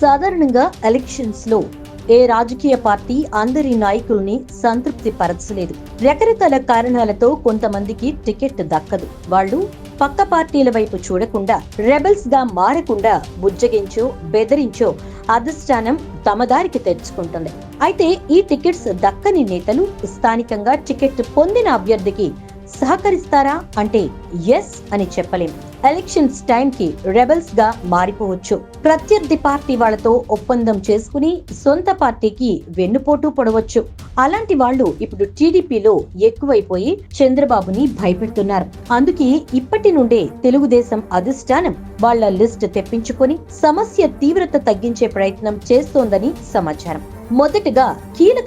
సాధారణంగా ఎలక్షన్స్లో ఏ రాజకీయ పార్టీ అందరి నాయకుల్ని సంతృప్తి పరచలేదు. రకరకాల కారణాలతో కొంతమందికి టికెట్ దక్కదు. వాళ్ళు పక్క పార్టీల వైపు చూడకుండా రెబల్స్గా మారకుండా బుజ్జగించో బెదిరించో అధిష్టానం తమ దారికి తెచ్చుకుంటుంది అయితే ఈ టికెట్స్ దక్కని నేతలు స్థానికంగా టికెట్ పొందిన అభ్యర్థికి సహకరిస్తారా అంటే ఎస్ అని చెప్పలేం. ఎలక్షన్స్ టైం కి రెబల్స్గా మారిపోవచ్చు. ప్రత్యర్థి పార్టీ వాళ్ళతో ఒప్పందం చేసుకుని సొంత పార్టీకి వెన్నుపోటు పడవచ్చు. అలాంటి వాళ్ళు ఇప్పుడు టీడీపీలో ఎక్కువైపోయి చంద్రబాబుని భయపెడుతున్నారు. అందుకే ఇప్పటి నుండే తెలుగుదేశం అధిష్టానం వాళ్ళ లిస్ట్ తెప్పించుకొని సమస్య తీవ్రత తగ్గించే ప్రయత్నం చేస్తోందని సమాచారం. మొదటగా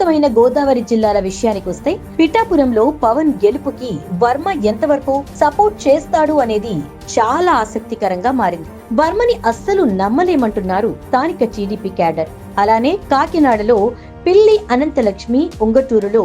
కీలకమైన గోదావరి జిల్లాల విషయానికి వస్తే పిఠాపురంలో పవన్ గెలుపుకి వర్మ ఎంతవరకు సపోర్ట్ చేస్తాడు అనేది చాలా ఆసక్తికరంగా మారింది. వర్మని అస్సలు నమ్మలేమంటున్నారు స్థానిక టీడీపీ క్యాడర్. అలానే కాకినాడలో పిల్లి అనంతలక్ష్మి ఉంగటూరులో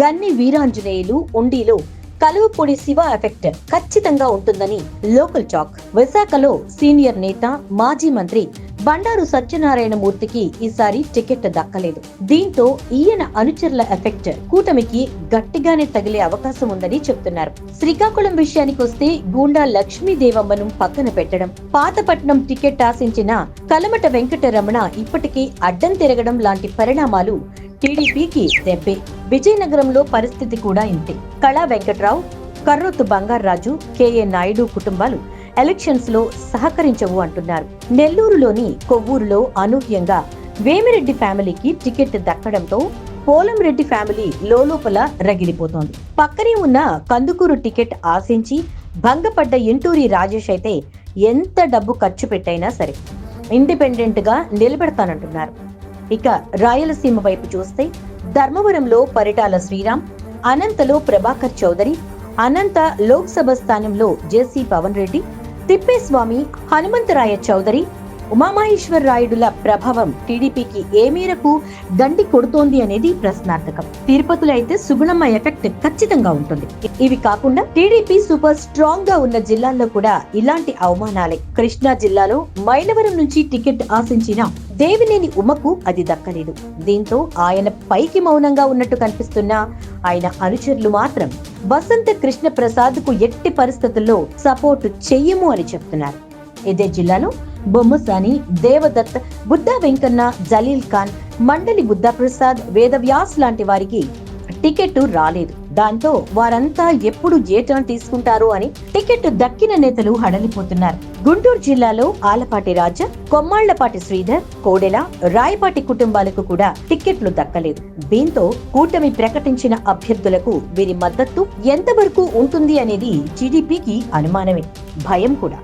గన్ని వీరాంజనేయులు ఉండిలో కలువపూడి శివ ఎఫెక్ట్ ఖచ్చితంగా ఉంటుందని లోకల్ టాక్. విశాఖలో సీనియర్ నేత మాజీ మంత్రి బండారు సత్యనారాయణ మూర్తికి ఈసారి టికెట్ దక్కలేదు. దీంతో ఈయన అనుచరుల ఎఫెక్ట్ కూటమికి గట్టిగానే తగిలే అవకాశం ఉందని చెప్తున్నారు. శ్రీకాకుళం విషయానికి వస్తే గూండా లక్ష్మీదేవమ్మను పక్కన పెట్టడం పాతపట్నం టికెట్ ఆశించిన కలమట వెంకటరమణ ఇప్పటికీ అడ్డం తిరగడం లాంటి పరిణామాలు టీడీపీకి దెబ్బే. విజయనగరంలో పరిస్థితి కూడా ఇంతే. కళా వెంకట్రావు కర్రొత్తు బంగారాజు కేఏ నాయుడు కుటుంబాలు ఎలక్షన్స్లో సహకరించవు అంటున్నారు. నెల్లూరులోని కొవ్వూరులో అనూహ్యంగా వేమిరెడ్డి ఫ్యామిలీకి టికెట్ దక్కడంతో పోలంరెడ్డి ఫ్యామిలీ లోలోపల రగిలిపోతోంది. పక్కనే ఉన్న కందుకూరు టికెట్ ఆశించి భంగపడ్డ ఇంటూరి రాజేష్ అయితే ఎంత డబ్బు ఖర్చు పెట్టైనా సరే ఇండిపెండెంట్గా నిలబెడతానంటున్నారు. ఇక రాయలసీమ వైపు చూస్తే ధర్మవరంలో పరిటాల శ్రీరామ్ అనంతలో ప్రభాకర్ చౌదరి అనంత లోక్సభ స్థానంలో జేసీ పవన్ రెడ్డి తిప్పేస్వామి హనుమంతరాయ చౌదరి ఉమామహేశ్వర రాయుడుల ప్రభావం టీడీపీకి ఏ మేరకు దండి కొడుతోంది అనేది ప్రశ్నార్థకం. తిరుపతిలో అయితే సుగుణమ్మ ఎఫెక్ట్ ఖచ్చితంగా ఉంటుంది. ఇవి కాకుండా టీడీపీ సూపర్ స్ట్రాంగ్గా ఉన్న జిల్లాల్లో కూడా ఇలాంటి అవమానాలే. కృష్ణా జిల్లాలో మైలవరం నుంచి టికెట్ ఆశించిన దేవినేని ఉమకు అది దక్కలేదు. దీంతో ఆయన పైకి మౌనంగా ఉన్నట్టు కనిపిస్తున్న ఆయన అనుచరులు మాత్రం వసంత కృష్ణ ప్రసాద్కు ఎట్టి పరిస్థితుల్లో సపోర్ట్ చెయ్యము అని చెప్తున్నారు. ఇదే జిల్లాలో బొమ్మసాని దేవదత్ బుద్ధా వెంకన్న జలీల్ ఖాన్ మండలి బుద్ధా ప్రసాద్ వేదవ్యాస్ లాంటి వారికి టికెట్ రాలేదు. దాంతో వారంతా ఎప్పుడు ఏ టర్న్ తీసుకుంటారు అని టికెట్ దక్కిన నేతలు హడలిపోతున్నారు. గుంటూరు జిల్లాలో ఆలపాటి రాజా కొమ్మాళ్ళపాటి శ్రీధర్ కోడెల రాయపాటి కుటుంబాలకు కూడా టికెట్లు దక్కలేదు. దీంతో కూటమి ప్రకటించిన అభ్యర్థులకు వీరి మద్దతు ఎంతవరకు ఉంటుంది అనేది టీడీపీకి అనుమానమే. భయం కూడా.